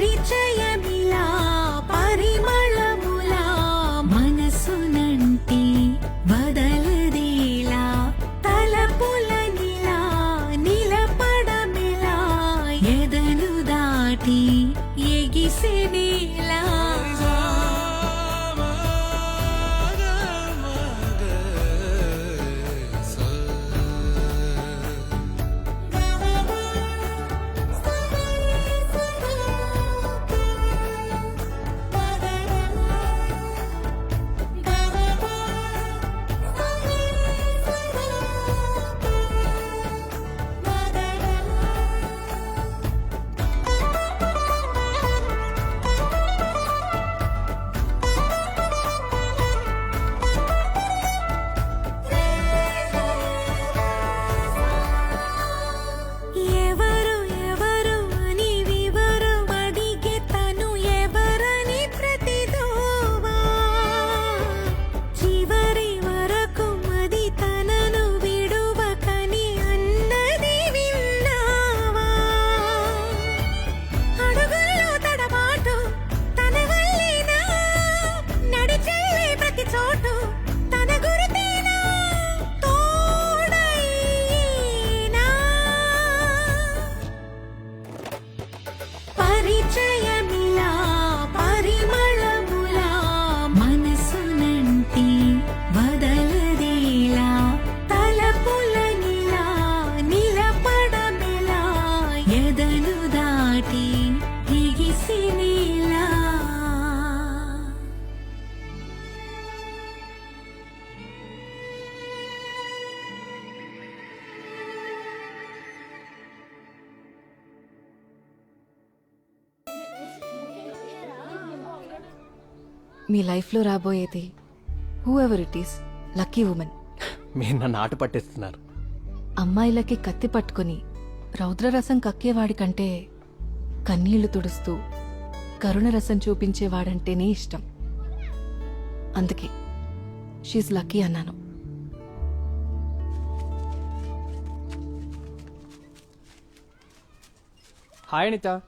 పరిచయమిలా పరిమళములా మనసునంటి వదలదేలా తలపులనిలా నిలపడమిలా ఎదలు దాటి దాటి ఎగిసినేలా మీ లైఫ్లో రాబోయేది whoever it is lucky women మీరు నన్ను ఆట పట్టిస్తున్నారు. అమ్మాయిలకి కత్తి పట్టుకుని రౌద్రరసం కక్కేవాడి కంటే కన్నీళ్ళు తుడుస్తూ కరుణరసం చూపించేవాడంటేనే ఇష్టం. అందుకే షీజ్ లక్కీ అన్నాను. హాయ్ అనిత